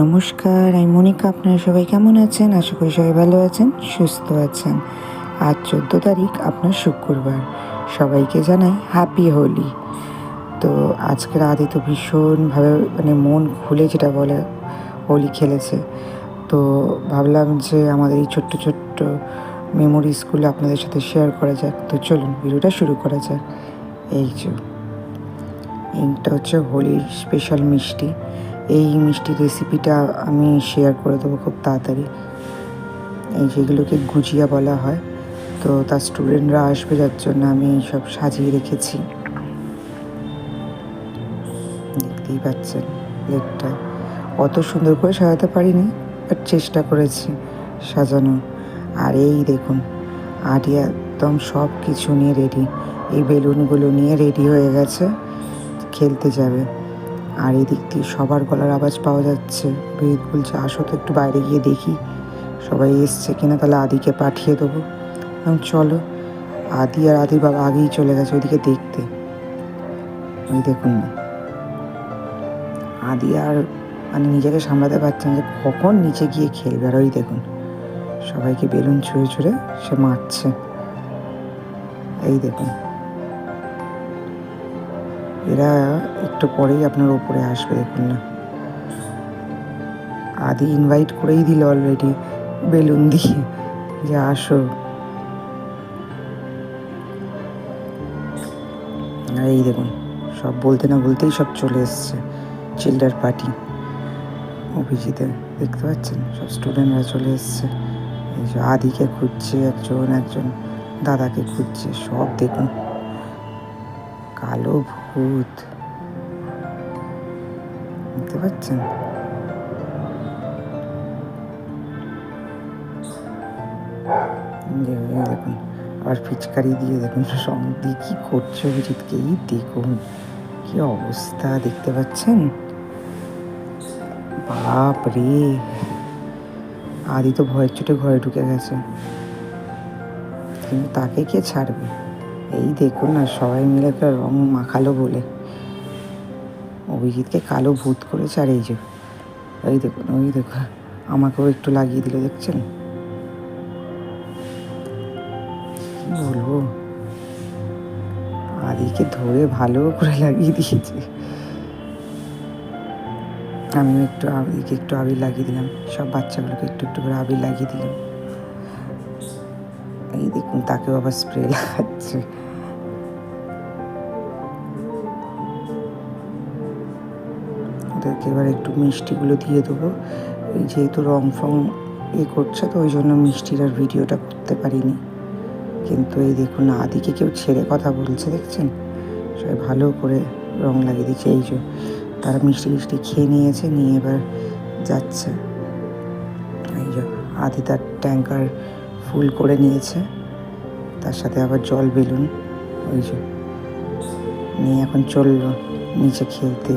নমস্কার, আমি মনিকা, আপনারা সবাই কেমন আছেন? আশা করি সবাই ভালো আছেন, সুস্থ আছেন। আজ চোদ্দ তারিখ, আপনার শুক্রবার। সবাইকে জানাই হ্যাপি হোলি তো আজকের আদি তো ভীষণভাবে মানে মন খুলে যেটা বলে, হোলি খেলেছে। তো ভাবলাম যে আমাদের এই ছোট্ট ছোট্ট মেমোরিজগুলো আপনাদের সাথে শেয়ার করা যাক। তো চলুন, ভিডিওটা শুরু করা যাক। এই যে এইটা হচ্ছে হোলির স্পেশাল মিষ্টি। এই মিষ্টির রেসিপিটা আমি শেয়ার করে দেবো খুব তাড়াতাড়ি। এই যেগুলোকে গুজিয়া বলা হয়, তো তার স্টুডেন্টরা আসবে, যার জন্য আমি সব সাজিয়ে রেখেছি। দেখতেই পাচ্ছেন প্লেটটা অত সুন্দর করে সাজাতে পারিনি বাট চেষ্টা করেছি সাজানো আর এই দেখুন, আটি একদম সব কিছু নিয়ে রেডি এই বেলুনগুলো নিয়ে রেডি হয়ে গেছে, খেলতে যাবে। আর এই দিক দিয়ে সবার গলার আওয়াজ পাওয়া যাচ্ছে। বেদ বলছে, আসো তো একটু বাইরে গিয়ে দেখি, সবাই এসছে কিনা, তাহলে আদিকে পাঠিয়ে দেবো। আমি চলো। আদি আর আদির বাবা আগেই চলে গেছে ওইদিকে দেখতে। ওই দেখুন না আদি আর মানে নিজেকে সামলাতে পারছেন যে কখন নিচে গিয়ে খেলবে। আর ওই দেখুন, সবাইকে বেলুন ছুঁড়ে ছুঁড়ে সে মারছে। এই দেখুন। এরা একটু পরেই আপনার ওপরে আসবে, দেখুন না। আদি ইনভাইট করেই দিল অলরেডি বেলুন দিয়ে। যে আসো। আর এই দেখুন, সব বলতে না বলতেই সব চলে এসছে চিল্ডার পার্টি অভিজিতে, দেখতে পাচ্ছেন? সব স্টুডেন্টরা চলে এসছে। এই যে আদিকে খুঁজছে একজন একজন দাদাকে খুঁজছে, সব দেখুন। কালো ভূত। যে এই দেখুন আবার ফিচকারি দিয়ে দেখুন, সঙ্গ কী করছে অভিজিৎকে? এই দেখুন, কি অবস্থা দেখতে পাচ্ছেন? বাপ রে আদি তো ভয়ের চোটে ঘরে ঢুকে গেছে। কিন্তু তাকে কে ছাড়বে? এই দেখুন না, সবাই মিলে একটা রং মাখালো বলে। অভিজিৎকে কালো ভূত করেছে আর এই যে ওই দেখুন ওই দেখুন, আমাকেও একটু লাগিয়ে দিল, দেখছেন? বলব? আদিকে ধরে ভালো করে লাগিয়ে দিয়েছে। আমিও একটু আবিরকে একটু আবির লাগিয়ে দিলাম, সব বাচ্চাগুলোকে একটু একটু করে আবির লাগিয়ে দিলাম। এই দেখুন, তাকেও আবার স্প্রে লাগাচ্ছে। ওদেরকে এবার একটু মিষ্টিগুলো দিয়ে দেবো। এই যেহেতু রং ফং এ করছে তো ওই জন্য মিষ্টির আর ভিডিওটা করতে পারিনি। কিন্তু এই দেখুন, আদিকে কেউ ছেড়ে কথা বলছে, দেখছেন? সবাই ভালো করে রং লাগিয়ে দিচ্ছে। এই যে তারা মিষ্টি মিষ্টি খেয়ে নিয়েছে, নিয়ে এবার যাচ্ছে। এই যে আদি তার ট্যাঙ্কার ফুল করে নিয়েছে। তার সাথে আবার জল বেলুন। ওই যে নিয়ে এখন চলল নিচে খেলতে।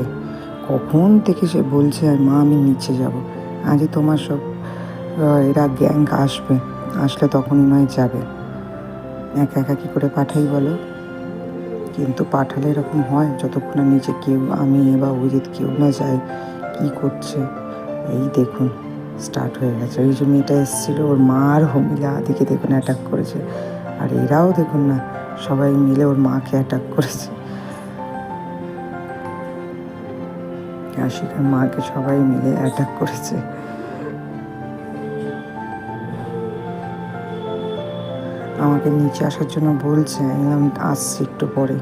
কখন থেকে সে বলছে, আর মা, আমি নিচে যাব। আজই তোমার সব এরা গ্যাং আসবে। আসলে তখনই নয়, যাবে। একা একা কী করে পাঠাই বলো? কিন্তু পাঠালে এরকম হয়, যতক্ষণ নিচে কেউ, আমি বা অভিজিৎ কেউ না যায়, কী করছে? এই দেখুন স্টার্ট হয়ে গেছে। ওই যে মেয়েটা এসেছিল, ওর মা আর হমিলা আদিকে দেখুন অ্যাটাক করেছে। আর এরাও দেখুন না, সবাই মিলে ওর মাকে অ্যাটাক করেছে। আশিকার মাকে সবাই মিলে অ্যাটাক করেছে। আমাকে নিচে আসার জন্য বলছে বললাম আসছি একটু পরে।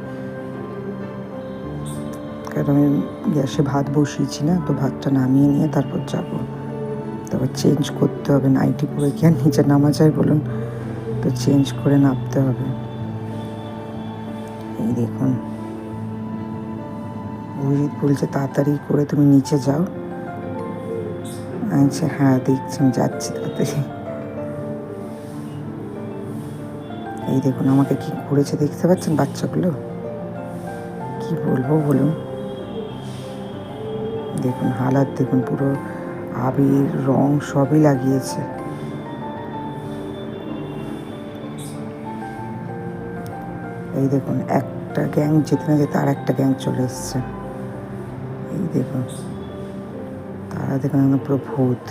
কারণ আমি গ্যাসে ভাত বসিয়েছি না, তো ভাতটা নামিয়ে নিয়ে তারপর যাব। তারপর চেঞ্জ করতে হবে নাইটি পরে কি আর নিচে নামা যায় বলুন, তো চেঞ্জ করে নামতে হবে। এই দেখুন। অভিজিৎ বলছে তাড়াতাড়ি করে তুমি নিচে যাও। বলছি, হ্যাঁ দেখছি আমি যাচ্ছি তাড়াতাড়ি। এই দেখুন আমাকে কি করেছে দেখতে পাচ্ছেন বাচ্চাগুলো? কি বলব বলুন। দেখুন হালাত দেখুন পুরো আবির রং সবই লাগিয়েছে। এই দেখুন একটা গ্যাং যেতে না যেতে আর একটা গ্যাং চলে এসছে। এই দেখুন তারা একদম পুরো ভূত।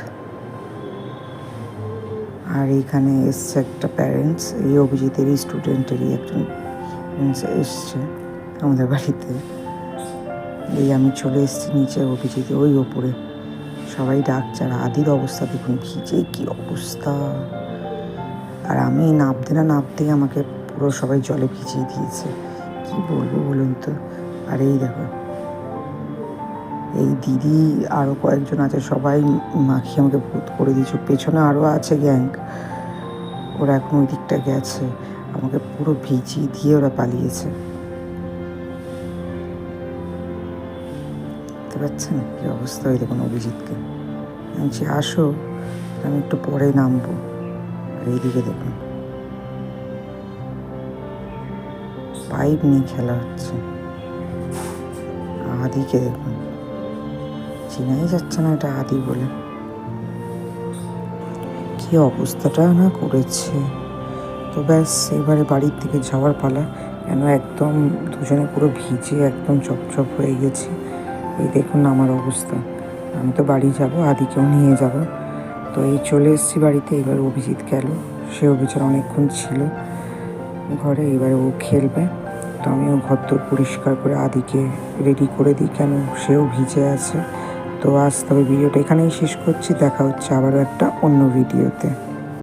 আর এইখানে এসছে একটা প্যারেন্টস এই অভিজিতেরই স্টুডেন্টেরই একজন এসছে আমাদের বাড়িতে। এই আমি চলে এসেছি নিচে অভিজিৎ, ওই ওপরে। সবাই ডাকছে, আর আদির অবস্থা দেখুন ভিজে কী অবস্থা। আর আমি নামতে না নামতেই আমাকে পুরো সবাই জলে ভিজিয়ে দিয়েছে। কি বলব বলুন তো? আর এই দেখো এই দিদি আরও কয়েকজন আছে, সবাই মাখিয়ে আমাকে ভূত করে দিয়েছে। পেছনে আরও আছে গ্যাং। ওরা এখন ওই দিকটা গেছে। আমাকে পুরো ভিজিয়ে দিয়ে ওরা পালিয়েছে। দেখতে পাচ্ছেন কি অবস্থা ওই দেখুন অভিজিৎকে? বলছি, আসো, আমি একটু পরে নামবো। এইদিকে দেখুন। পাইপ নিয়ে খেলা হচ্ছে। আদিকে দেখুন। চেনাই যাচ্ছে না এটা আদি বলে। কি অবস্থাটা না করেছে। তো ব্যাস, এবারে বাড়ির থেকে যাওয়ার পালা। কেন একদম দুজনে পুরো ভিজে একদম চপচপ হয়ে গেছি। এই দেখুন আমার অবস্থা। আমি তো বাড়ি যাব, আদিকেও নিয়ে যাব। তো এই চলে এসেছি বাড়িতে, এবার অভিজিৎ গেল। সে অভিযোগ অনেকক্ষণ ছিল ঘরে, এবারে ও খেলবে। তো আমিও ঘর পরিষ্কার করে আদিকে রেডি করে দিই, কেন সেও ভিজে আছে। তো আজ তবে ভিডিওটা এখানেই শেষ করছি। দেখা হচ্ছে আবারও একটা অন্য ভিডিওতে।